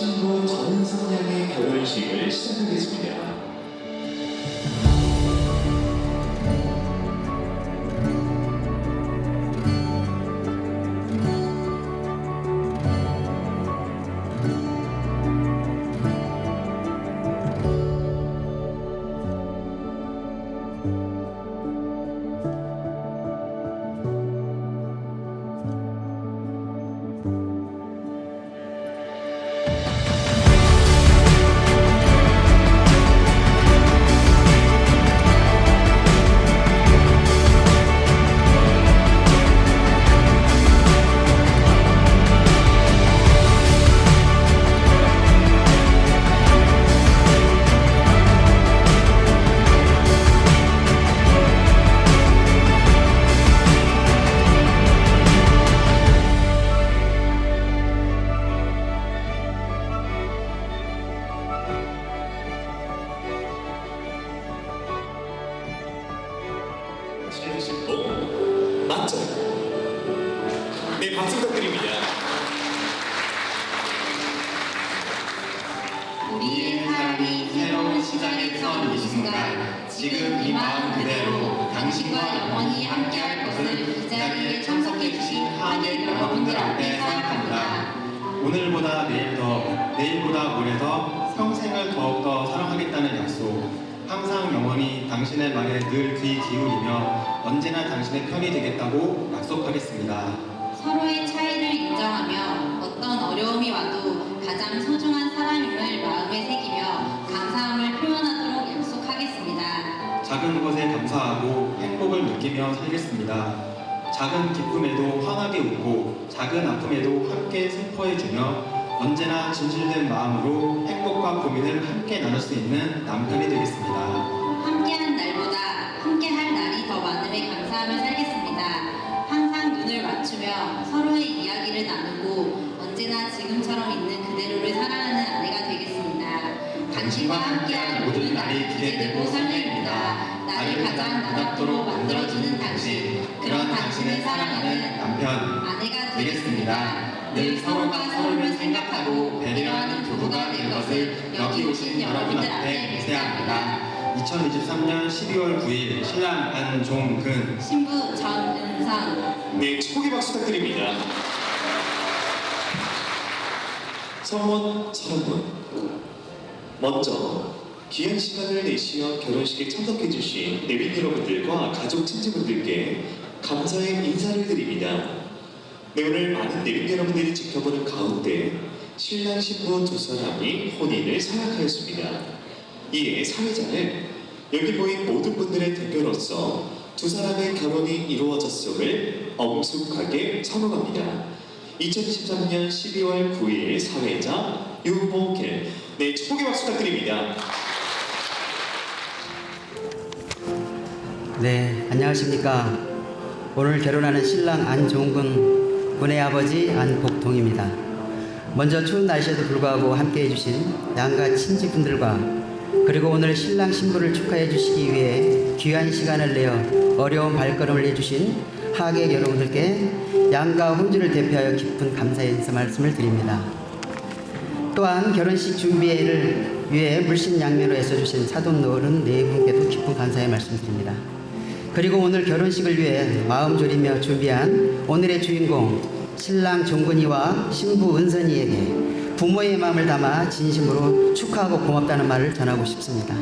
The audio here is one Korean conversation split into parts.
군 지금 이 마음 그대로 당신과 영원히 함께할 것을 이 자리에 참석해 주신 하객 여러분들 앞에 서약합니다. 오늘보다 내일 더, 내일보다 모레 더, 평생을 더욱더 사랑하겠다는 약속. 항상 영원히 당신의 말에 늘 귀 기울이며 언제나 당신의 편이 되겠다고 약속하겠습니다. 서로의 차이를 인정하며 어떤 어려움이 와도 가장 소중한 사람임을 마음에 새기며 감사함을 표현하도록 하겠습니다. 작은 것에 감사하고 행복을 느끼며 살겠습니다. 작은 기쁨에도 환하게 웃고 작은 아픔에도 함께 슬퍼해주며 언제나 진실된 마음으로 행복과 고민을 함께 나눌 수 있는 남편이 되겠습니다. 함께한 날보다 함께할 날이 더 많음에 감사하며 살겠습니다. 항상 눈을 맞추며 서로의 이야기를 나누고 언제나 지금처럼 있는 그대로를 사랑하는. 당신과 함께한 모든 날이 기대되고 설레입니다. 나를 가장 나답도록 만들어주는 당신, 그런 당신을 사랑하는 남편 아내가 되겠습니다. 늘 서로가 서로를 생각하고 배려하는 부부가 될 것을 여기 오신 여러분들 앞에 맹세합니다. 2023년 12월 9일 신랑 안종근 신부 전은성 네, 축복의 박수 부탁드립니다. 성원 철분 먼저 귀한 시간을 내시어 결혼식에 참석해주신 내빈 여러분들과 가족 친지분들께 감사의 인사를 드립니다. 네, 오늘 많은 내빈 여러분들이 지켜보는 가운데 신랑 신부 두 사람이 혼인을 서약하였습니다. 이에 사회자는 여기 모인 모든 분들의 대표로서 두 사람의 결혼이 이루어졌음을 엄숙하게 선언합니다. 2023년 12월 9일 사회자 유보길 네 축복의 박수 부탁드립니다. 네, 안녕하십니까. 오늘 결혼하는 신랑 안종근 군의 아버지 안복동입니다. 먼저 추운 날씨에도 불구하고 함께 해주신 양가 친지분들과 그리고 오늘 신랑 신부를 축하해 주시기 위해 귀한 시간을 내어 어려운 발걸음을 해주신 하객 여러분들께 양가 혼주를 대표하여 깊은 감사의 인사 말씀을 드립니다. 또한 결혼식 준비를 위해 물신양면으로 애써주신 사돈 노을은 네 분께도 깊은 감사의 말씀드립니다. 그리고 오늘 결혼식을 위해 마음 졸이며 준비한 오늘의 주인공 신랑 종근이와 신부 은선이에게 부모의 마음을 담아 진심으로 축하하고 고맙다는 말을 전하고 싶습니다.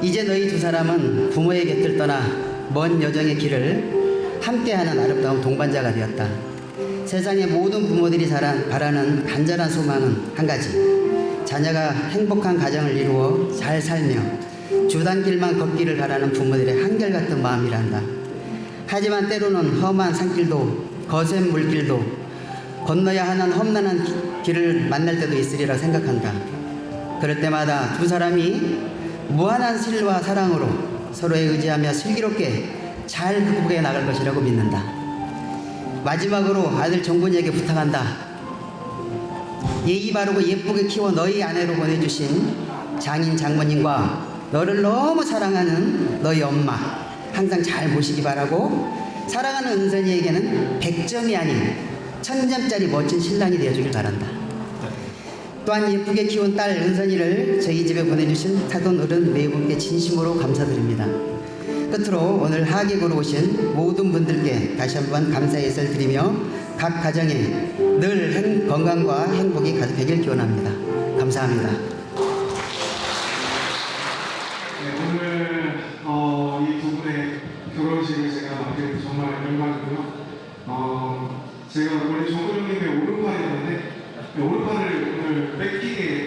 이제 너희 두 사람은 부모의 곁을 떠나 먼 여정의 길을 함께하는 아름다운 동반자가 되었다. 세상의 모든 부모들이 바라는 간절한 소망은 한 가지. 자녀가 행복한 가정을 이루어 잘 살며 주단길만 걷기를 바라는 부모들의 한결같은 마음이란다. 하지만 때로는 험한 산길도 거센 물길도 건너야 하는 험난한 기- 길을 만날 때도 있으리라 생각한다. 그럴 때마다 두 사람이 무한한 신과 사랑으로 서로에 의지하며 슬기롭게 잘 극복해 나갈 것이라고 믿는다. 마지막으로 아들 정군이에게 부탁한다. 예의 바르고 예쁘게 키워 너희 아내로 보내주신 장인 장모님과 너를 너무 사랑하는 너희 엄마 항상 잘 모시기 바라고 사랑하는 은선이에게는 100점이 아닌 1000점짜리 멋진 신랑이 되어주길 바란다. 또한 예쁘게 키운 딸 은선이를 저희 집에 보내주신 사돈 어른 네 분께 진심으로 감사드립니다. 끝으로 오늘 하객으로 오신 모든 분들께 다시 한번 감사의 인사를 드리며 각 가정에 늘 행- 건강과 행복이 가득하길 기원합니다. 감사합니다. 네, 오늘 어, 이두 분의 결혼식을 제가 맡게 돼서 정말 영광이고요. 어, 제가 원래 정근영님의 오른팔이었는데 네, 오른팔을 오늘 뺏기게 될